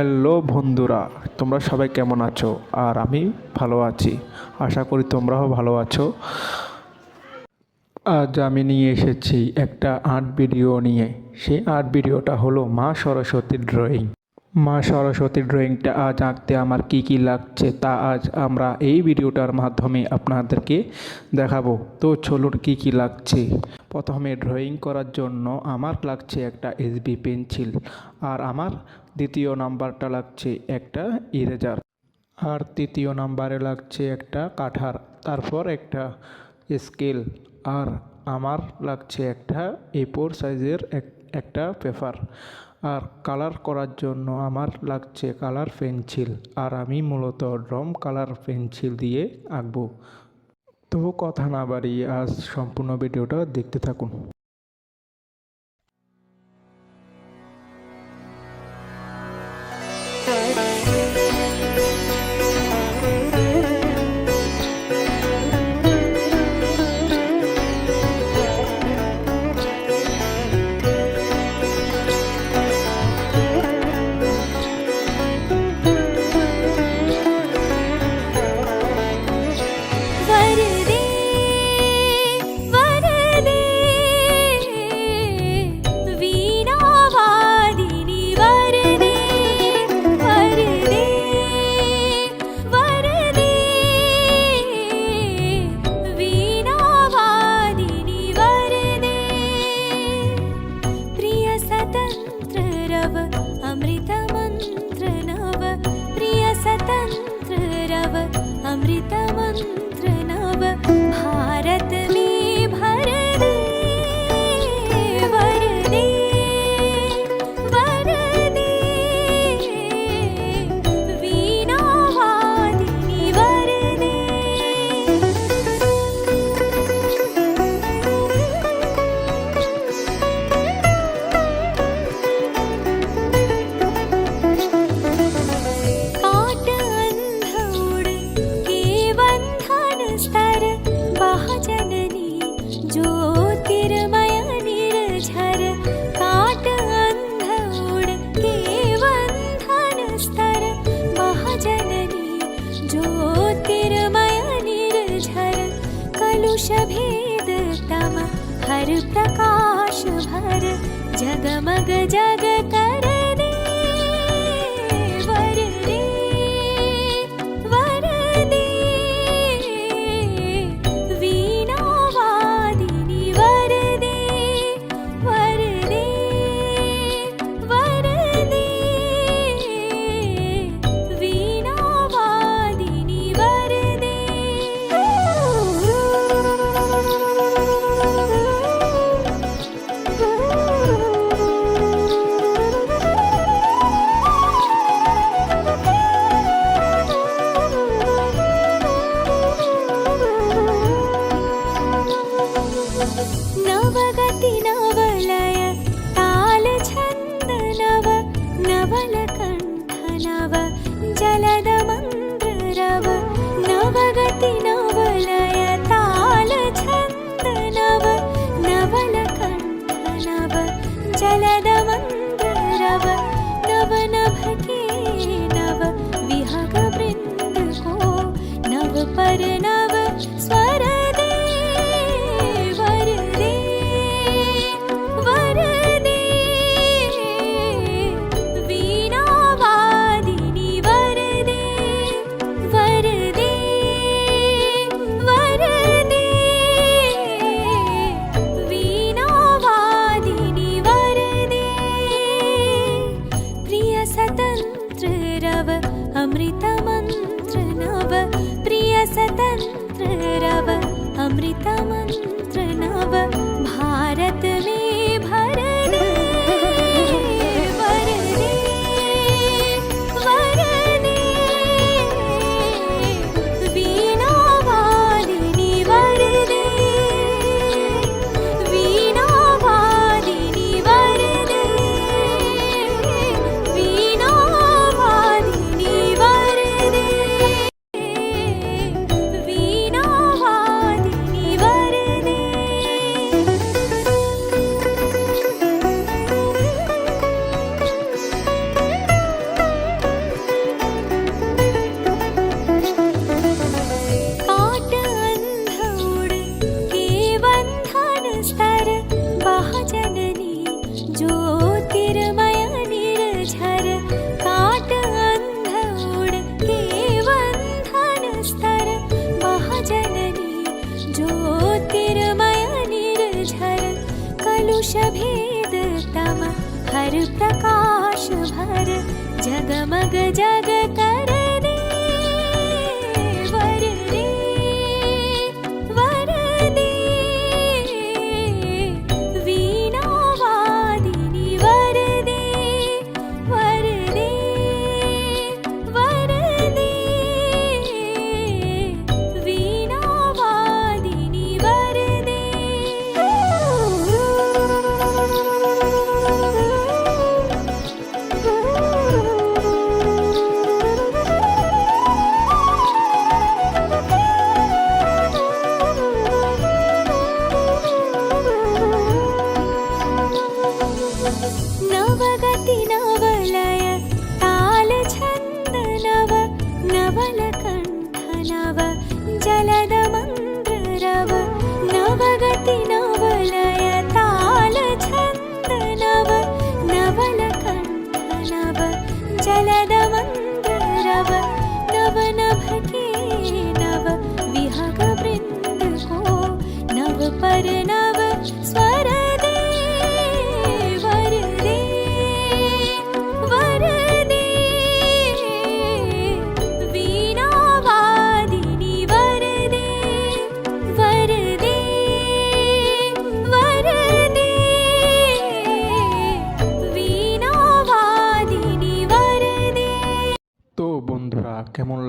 Hello বন্ধুরা, তোমরা সবাই কেমন আছো? আর আমি ভালো আছি। আশা করি তোমরাও ভালো আছো। আজ আমি নিয়ে এসেছি একটা আর্ট ভিডিও নিয়ে। সেই আর্ট ভিডিওটা হলো মা সরস্বতীর ড্রয়িং। মা সরস্বতীর ড্রয়িংটা আজ আঁকতে আমার কি কি লাগছে তা আজ আমরা এই ভিডিওটার মাধ্যমে আপনাদেরকে দেখাবো। তো চলুন কি কি লাগছে। প্রথমে ড্রয়িং করার জন্য আমার লাগছে একটা এসবি পেন্সিল আর আমার দ্বিতীয় নাম্বারটা লাগছে একটা ইরেজার আর তৃতীয় নাম্বারে লাগছে একটা কাঠার, তারপর একটা স্কেল আর আমার লাগছে একটা এ সাইজের এক- একটা পেপার। আর কালার করার জন্য আমার লাগছে কালার পেন্সিল, আর আমি মূলত ড্রম কালার পেন্সিল দিয়ে আঁকবো। তো কথা না বাড়িয়ে আজ সম্পূর্ণ ভিডিওটা দেখতে থাকুন। अमृतमन्त्र भेद तम हर प्रकाश भर जगमग जग कर கவல கண் स्वतन्त्र रव अमृतमन्त्र नव भारत भेद तम हर प्रकाश भर जगमग जग कर பருணவ ஸ்வர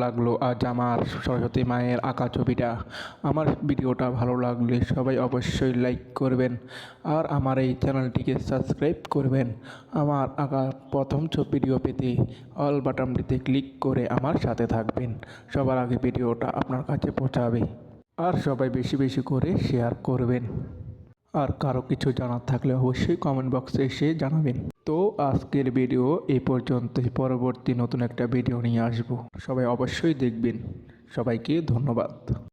লাগল আজ আমার সরস্বতী মায়ের আঁকা ছবিটা। আমার ভিডিওটা ভালো লাগলে সবাই অবশ্যই লাইক করবেন আর আমার এই চ্যানেলটিকে সাবস্ক্রাইব করবেন। আমার আঁকা প্রথম ছবি ভিডিও পেতে অল বাটনটিতে ক্লিক করে আমার সাথে থাকবেন। সবার আগে ভিডিওটা আপনার কাছে পৌঁছাবে। আর সবাই বেশি বেশি করে শেয়ার করবেন। আর কারও কিছু জানার থাকলে অবশ্যই কমেন্ট বক্সে এসে জানাবেন। তো আজকের ভিডিও এ পর্যন্তই। পরবর্তী নতুন একটা ভিডিও নিয়ে আসব। সবাই অবশ্যই দেখবেন। সবাইকে ধন্যবাদ।